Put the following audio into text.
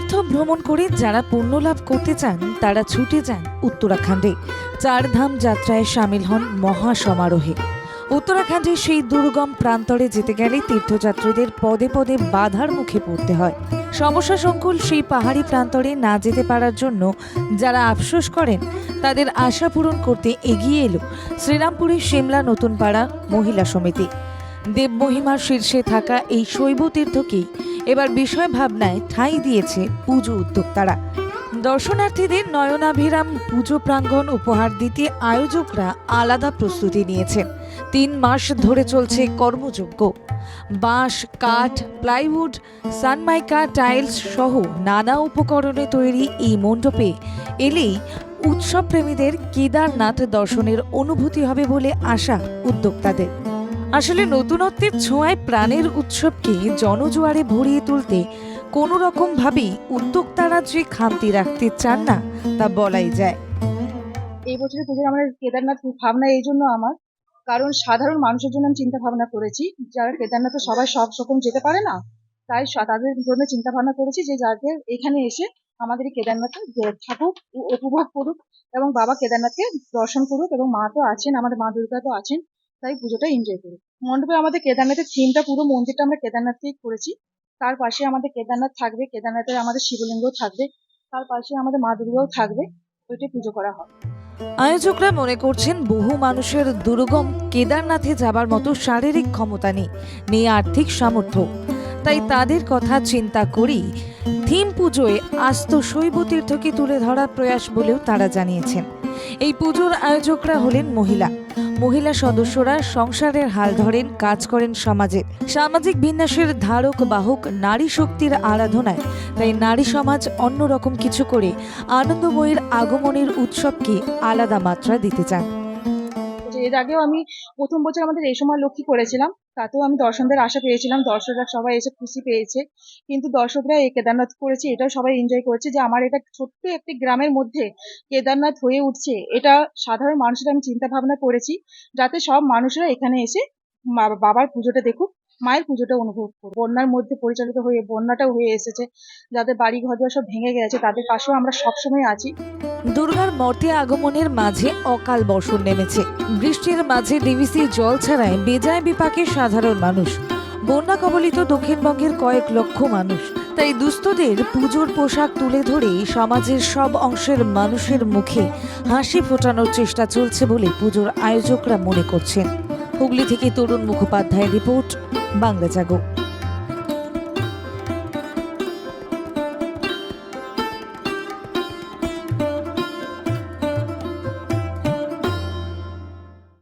আগমন করে যারা পুণ্যলাভ করতে চান, তারা ছুটে যান উত্তরাখণ্ডে। চারধাম যাত্রায় সামিল হন মহা সমারোহে উত্তরাখণ্ডের সেই দুর্গম প্রান্তরে যেতে গেলে তীর্থযাত্রীদের পদে পদে বাধার মুখে পড়তে হয়। সমস্যা সংকুল সেই পাহাড়ি প্রান্তরে না যেতে পারার জন্য যারা আফসোস করেন, তাদের আশা পূরণ করতে এগিয়ে এলো শ্রীরামপুরের সিমলা নতুনপাড়া মহিলা সমিতি। দেবমহিমার শীর্ষে থাকা এই শৈব তীর্থকেই এবার বিষয় ভাবনায় ঠাঁই দিয়েছে পুজো উদ্যোক্তারা। দর্শনার্থীদের নয়নাভিরাম পুজো প্রাঙ্গণ উপহার দিতে আয়োজকরা আলাদা প্রস্তুতি নিয়েছেন তিন মাস ধরে চলছে কর্মযজ্ঞ। বাঁশ, কাঠ, প্লাইউড, সানমাইকা, টাইলস সহ নানা উপকরণে তৈরি এই মণ্ডপে এলেই উৎসবপ্রেমীদের কেদারনাথ দর্শনের অনুভূতি হবে বলে আশা উদ্যোক্তাদের। আসলে নতুনত্বের ছোঁয়ায় প্রাণের উৎসবকে জনজোয়ারে ভরিয়ে তুলতে কোনো রকম ভাবেই উদ্যোক্তারা যে খামতি রাখতে চান না, তা বলাই যায়। এই বছরের পুজোর আমার কেদারনাথ ভাবনা এই জন্য আমার। কারণ সাধারণ মানুষের জন্য আমি চিন্তা ভাবনা করেছি। যারা কেদারনাথে সবাই সব রকম যেতে পারে না, তাই তাদের জন্য চিন্তা ভাবনা করেছি যে যাদের এখানে এসে আমাদের কেদারনাথে থাকুক উপভোগ করুক এবং বাবা কেদারনাথকে দর্শন করুক এবং মা তো আছেন, আমাদের মা দুর্গা তো আছেন। তাই পুজোটা এনজয় করি। মণ্ডপে আমাদের কেদারনাথের থিমটা পুরো মন্দিরটা আমরা কেদারনাথকেই করেছি। তার পাশে আমাদের কেদারনাথ থাকবে, কেদারনাথের আমাদের শিবলিঙ্গও থাকবে, তার পাশে আমাদের মা দুর্গাও থাকবে, ওইটাই পুজো করা হয়। আয়োজকরা মনে করছেন বহু মানুষের দুর্গম কেদারনাথে যাবার মতো শারীরিক ক্ষমতা নেই নেই আর্থিক সামর্থ্য। তাই তাদের কথা চিন্তা করি থিম পুজোয় আস্ত শৈব তীর্থকে তুলে ধরার প্রয়াস বলেও তারা জানিয়েছেন। এই পুজোর আয়োজকরা হলেন মহিলা। মহিলা সদস্যরা সংসারের হাল ধরেন, কাজ করেন সমাজে। সামাজিক বিন্যাসের ধারক, বাহক, নারী শক্তির আরাধনায়। তাই নারী সমাজ অন্যরকম কিছু করে আনন্দময়ীর আগমনের উৎসবকে আলাদা মাত্রা দিতে চান। এর আগেও আমি প্রথম বছর আমাদের এই সময় লক্ষ্য করেছিলাম। তাতেও আমি দর্শনদের আশা পেয়েছিলাম, দর্শকরা সবাই এসে খুশি পেয়েছে। কিন্তু দর্শকরা এই কেদারনাথ করেছে, এটাও সবাই এনজয় করেছে যে আমার এটা ছোট্ট একটি গ্রামের মধ্যে কেদারনাথ হয়ে উঠছে। এটা সাধারণ মানুষের আমি চিন্তা ভাবনা করেছি, যাতে সব মানুষরা এখানে এসে বাবার পুজোটা দেখুক। মায়ের পুজোটা অনুভব করুক বন্যার মধ্যে পরিচালিত হয়ে, বন্যাটাও হয়ে এসেছে। যাদের বাড়ি ঘর সব ভেঙে গেছে, তাদের পাশেও আমরা সবসময় আছি। দুর্গার মর্তে আগমনের মাঝে অকাল বর্ষণ নেমেছে। বৃষ্টির মাঝে ডিভিসি জল ছাড়ায় বেজায় বিপাকে সাধারণ মানুষ। বন্যা কবলিত দক্ষিণবঙ্গের কয়েক লক্ষ মানুষ। তাই দুস্থদের পুজোর পোশাক তুলে ধরে সমাজের সব অংশের মানুষের মুখে হাসি ফোটানোর চেষ্টা চলছে বলে পুজোর আয়োজকরা মনে করছেন। হুগলি থেকে তরুণ মুখোপাধ্যায়ের রিপোর্ট বাংলা জাগো